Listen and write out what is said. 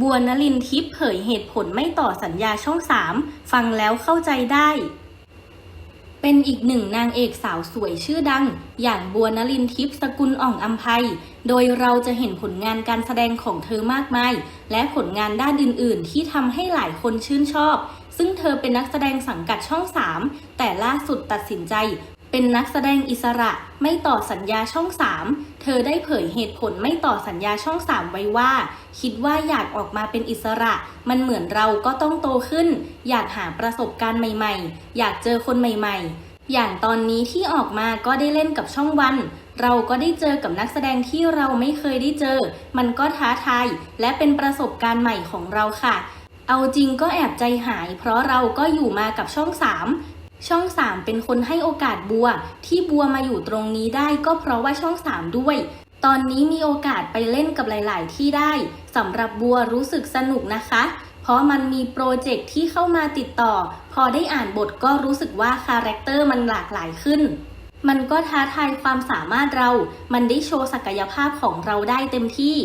บัวนลินทิพย์เผยเหตุผลไม่ต่อสัญญาช่อง3ฟังแล้วเข้าใจได้ เป็นอีกหนึ่งนางเอกสาวสวยชื่อดัง อย่างบัวนลินทิพย์สกุลอ่องอัมภัยโดยเราจะเห็นผลงานการแสดงของเธอมากมาย และผลงานด้านอื่น ๆ ที่ทำให้หลายคนชื่นชอบ ซึ่งเธอเป็นนักแสดงสังกัดช่อง 3 แต่ล่าสุดตัดสินใจ เป็นนักแสดงอิสระไม่ต่อสัญญาช่อง 3 เธอได้เผยเหตุผลไม่ต่อสัญญาช่อง 3 ไว้ว่า คิดว่าอยากออกมาเป็นอิสระ มันเหมือนเราก็ต้องโตขึ้น อยากหาประสบการณ์ใหม่ๆ อยากเจอคนใหม่ๆ อย่างตอนนี้ที่ออกมาก็ได้เล่นกับช่องวัน เราก็ได้เจอกับนักแสดงที่เราไม่เคยได้เจอ มันก็ท้าทายและเป็นประสบการณ์ใหม่ของเราค่ะเอาจริงก็แอบใจหาย เพราะเราก็อยู่มากับช่อง 3 ช่อง 3 เป็นคนให้โอกาสบัว ที่บัวมาอยู่ตรงนี้ได้ก็เพราะว่าช่อง 3 ด้วย ตอนนี้มีโอกาสไปเล่นกับหลาย ๆ ที่ได้สำหรับบัวรู้สึกสนุกนะคะ เพราะมันมีโปรเจกต์ที่เข้ามาติดต่อ พอได้อ่านบทก็รู้สึกว่าคาแรคเตอร์มันหลากหลายขึ้น มันก็ท้าทายความสามารถเรา มันได้โชว์ศักยภาพของเราได้เต็มที่